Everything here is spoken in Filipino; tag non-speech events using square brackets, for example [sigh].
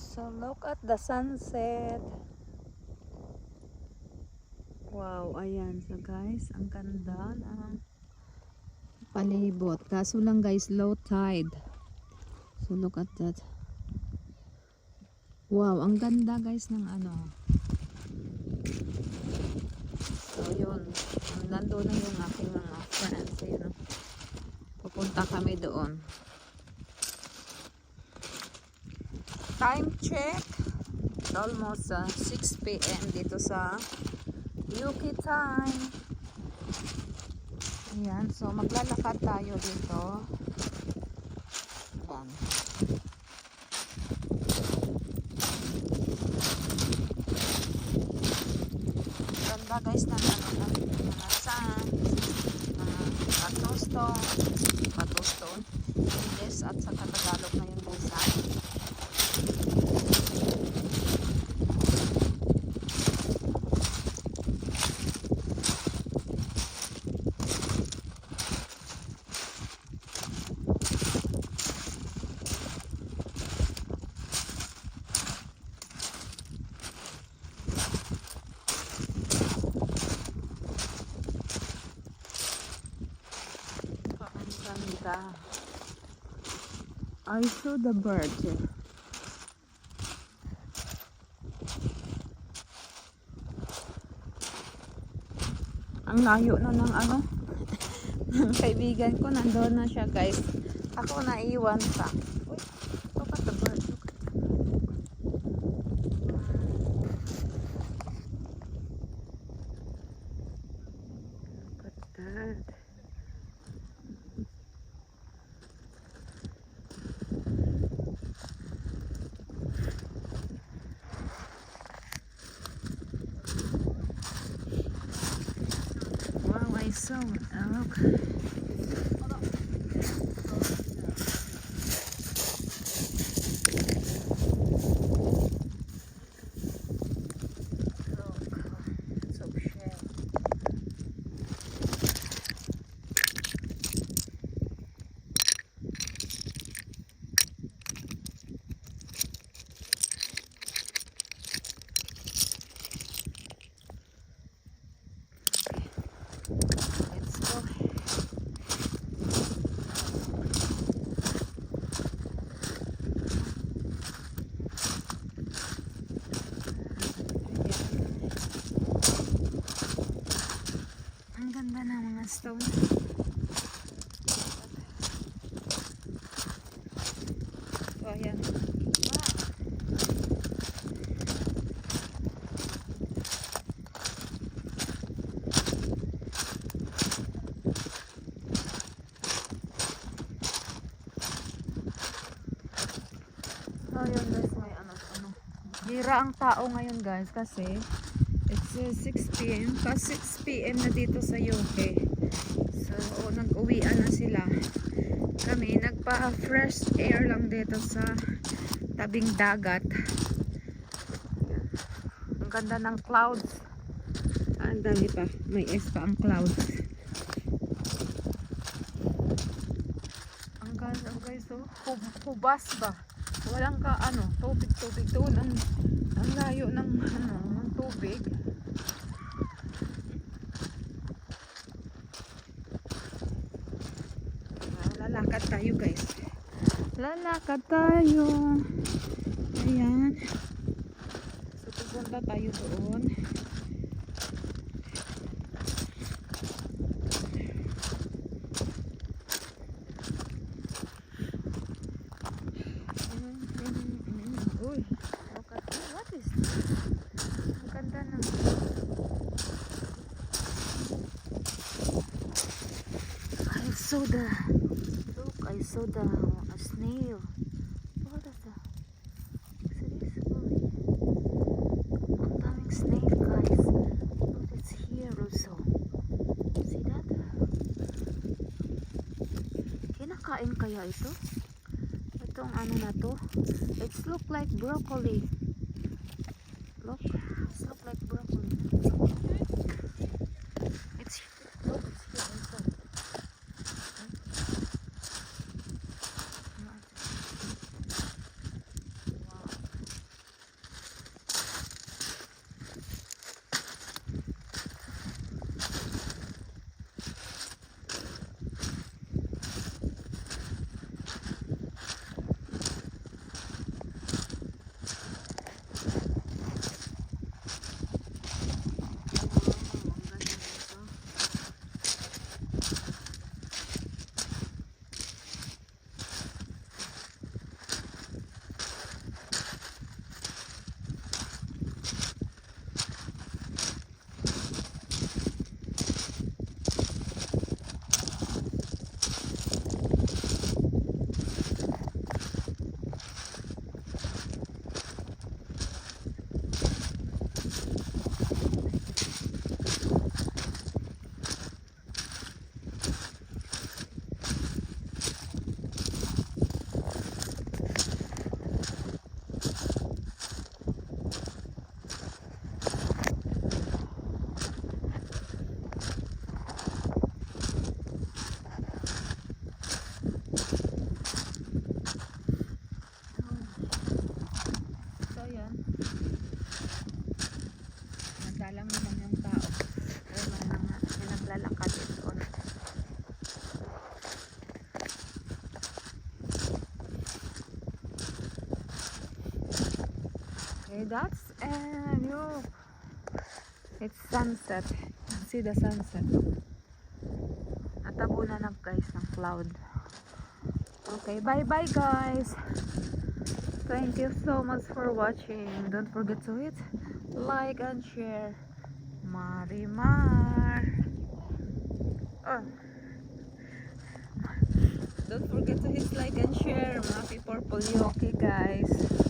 So look at the sunset. Wow, ayan. So guys, ang ganda ng palibot. Kaso lang guys, low tide. So look at that. Wow, ang ganda guys ng ano. So yun, nandun na yung aking mga friends. Yun, oh. Pupunta kami doon. Time check. It's almost uh, 6 p.m. dito sa Yuki time. Ayan, so maglalakad tayo dito. Ayan. Ganda guys ng ano, mga sand, mga patostone, patostone, English at sa Tagalog na yun guys ha. Ang ganda. I saw the bird. Ang layo na ng ano. [laughs] ng kaibigan ko nandoon na siya guys. Ako naiwan pa. Uy, look at the bird. Look at Look at that. Wow, I saw it. Oh, look. Look, so shell. Let's go. Ang ganda ng mga stone. So, ayan. Wow. So, yun guys, may ano, ano. Bira ang tao ngayon guys kasi it's uh, 6 p.m. Pa 6 p.m. na dito sa UK. So, nag-uwian na sila. Kami, nagpa-fresh air lang dito sa tabing dagat. Ang ganda ng clouds. Ah, Ang dami pa. May S pa ang clouds. Ang ganda guys, oh. Hub- hubas ba? Walang ka ano, tubig tubig doon ang ang layo ng ano, ng tubig. Ah, lalakad tayo guys. Lalakad tayo. Ayan. So pupunta tayo doon. Uy, look at what is this? Ang ganda ng I saw the look, I saw the a snail. What is? Is this? Oh, ang daming snail guys. Look, it's here also. See that? Kinakain kaya ito? Itong ano na to? It's look like broccoli. Look, it's look like broccoli. It's look, it's here Okay, that's and you. It's sunset. See the sunset. Natabunan na guys ng cloud. Okay, bye bye guys. Thank you so much for watching. Don't forget to hit like and share. Marimar. Oh. Don't forget to hit like and share. Happy Purple Yoki guys.